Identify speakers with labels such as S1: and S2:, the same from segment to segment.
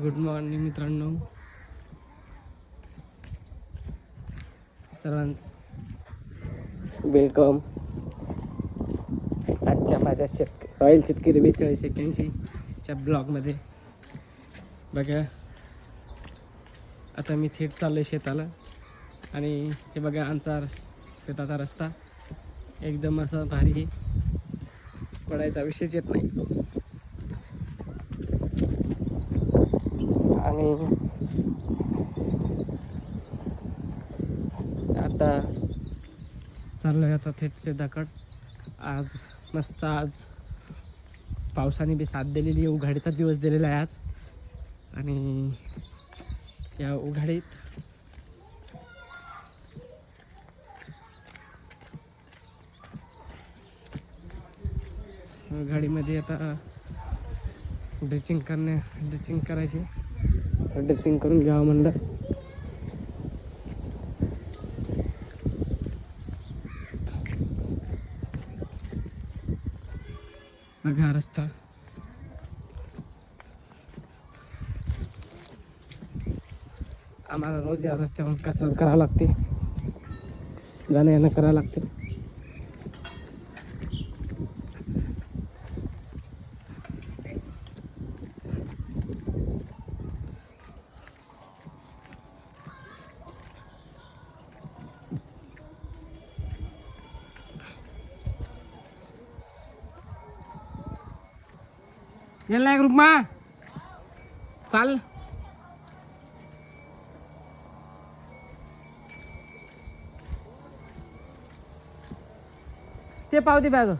S1: Good morning मित्रांनो. सर्वां welcome आजच्या माझ्या शेतक रॉयल शेतकरी बेचाळीस एक्क्याऐंशीच्या ब्लॉगमध्ये बघा. आता मी थेट चाललो आहे शेताला. आणि हे बघा आमचा शेताचा रस्ता. एकदम असा भारी आहे. पडायचा विषयच येत नाही आणि आता चाललो आता थेट शेताकड आज मस्त आज पावसाने बी साथ दिलेली आहे उघाडीचा दिवस दिलेला आहे आज. आणि या उघाडीत गाडीमध्ये आता ड्रिचिंग करणे ड्रिचिंग करायची. ड्रेसिंग करून घ्यावं म्हणलं. बघा रस्ता. आम्हाला रोज या रस्त्यावर कसरत करावं लागते. जाणं येणं करावं लागते. याला एक रुपमा चाल ते पावती बॅग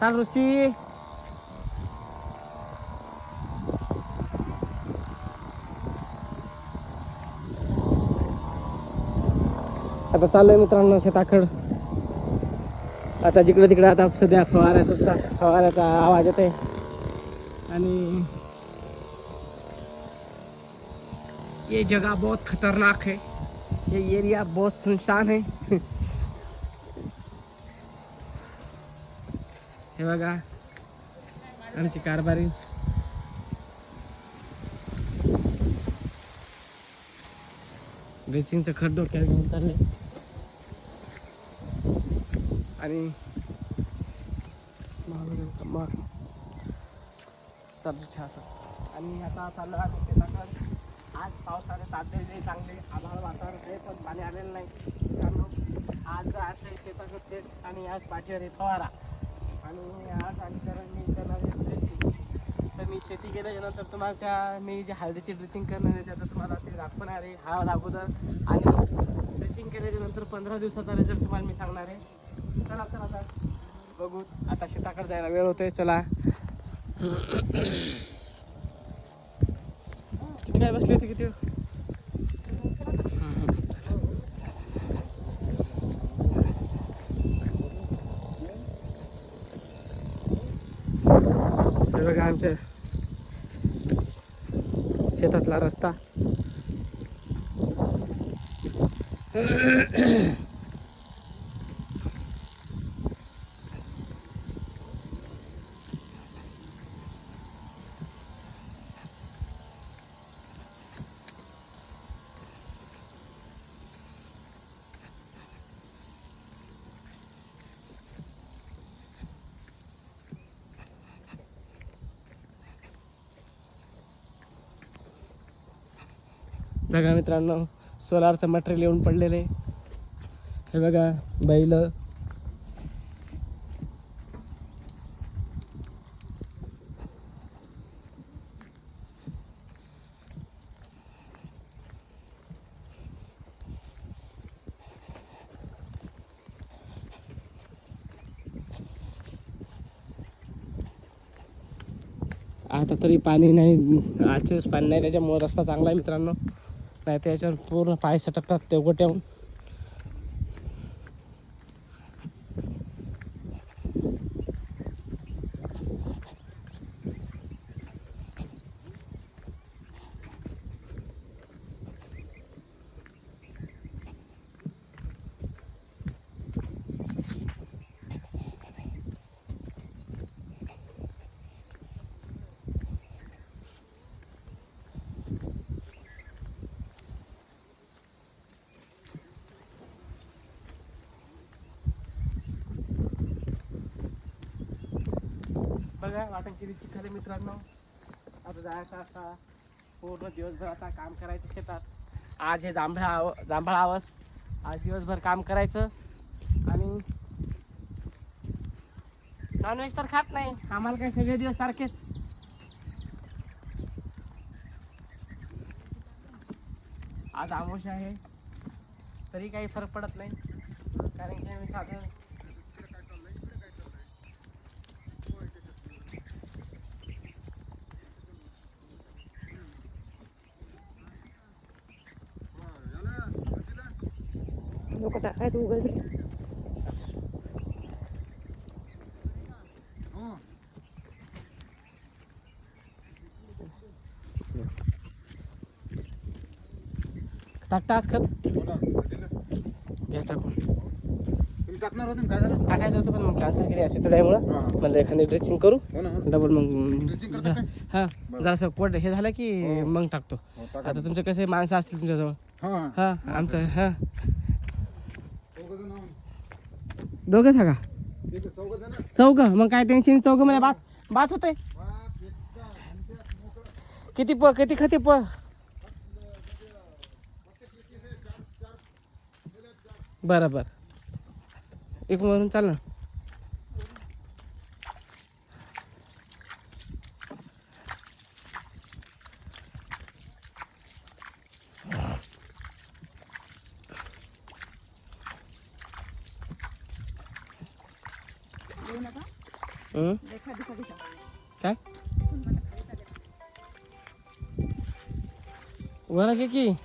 S1: चाल आता चालू आहे मित्रांनो शेताकड आता जिकडे तिकडे आता सध्या फवाऱ्याचा फवाऱ्याचा आवाज येत आहे आणि ये जगह बहुत खतरनाक है. ये एरिया बहुत सुनसान है. हे बघा. आमची कारभारी. ड्रेसिंगचं खत डोक्यात घेऊन चालले. आणि महाबळेश्वर मार चालू छान. आणि आता चाललं आहे शेताकडे आज पावसाने साथ चांगले आभाळ वातावरण ते पण पाणी आलेलं नाही. कारण आज जायचं आहे शेतात तेच आणि आज पाठीवर फवारा. आणि आज आणि कारण मी करणार तर मी शेती केल्याच्यानंतर तुम्हाला त्या मी जे हळदीची ड्रेसिंग करणार आहे त्याचं तुम्हाला ते दाखवणार आहे. हळद अगोदर. आणि ड्रेसिंग केल्याच्या पंधरा दिवसाचा रिझल्ट तुम्हाला मी सांगणार आहे. चला तर आता बघू. आता शेताकडे जायला वेळ होतोय चला. किती काय बसली होती किती बघा आमच्या शेतातला रस्ता. बघा मित्रांनो सोलारचं मटेरियल येऊन पडलेलं आहे. हे बघा बैल. आता तरी पाणी नाही आजच्या पाणी नाही त्याच्यामुळे रस्ता चांगला आहे मित्रांनो. नाही त्याच्यावर पूर्ण पाय सटकतात ते गोट्याहून बघा वाटण किती चिखल आहे मित्रांनो. आता जायचं आता पूर्ण दिवसभर आता काम करायचं शेतात. आज हे जांभळा आव जांभळा आवास आज दिवसभर काम करायचं. आणि नॉनव्हेज तर खात नाही. आम्हाला काही सगळे दिवस सारखेच. आज आमोश आहे. तरी काही फरक पडत नाही. कारण की आम्ही साधं
S2: नको टाकाय तू उगाच
S1: टाकता आज खत घ्या टाकून
S3: टाकणार होते काय झालं
S1: टाकायचं होतं पण मग कॅन्सल केली अशी थोड्यामुळं
S3: हा.
S1: म्हणलं एखादी ड्रेसिंग करू
S3: हो ना हो.
S1: डबल मग
S3: Dressing करता काय?
S1: हा. जरासं पोट हे झालं की
S3: हो.
S1: मग टाकतो
S3: हो, टाका.
S1: आता तुमचे कसे माणसं असतील तुमच्याजवळ
S3: हा
S1: हा आमचं हा
S3: चौघं जण आहोत.
S1: दोघं सांगा.
S3: चौघं?
S1: मग काय टेन्शन चौघमध्ये बात बात होते किती प किती खते प बरं बरं. एक म्हणून चाल ना. काय? वर की?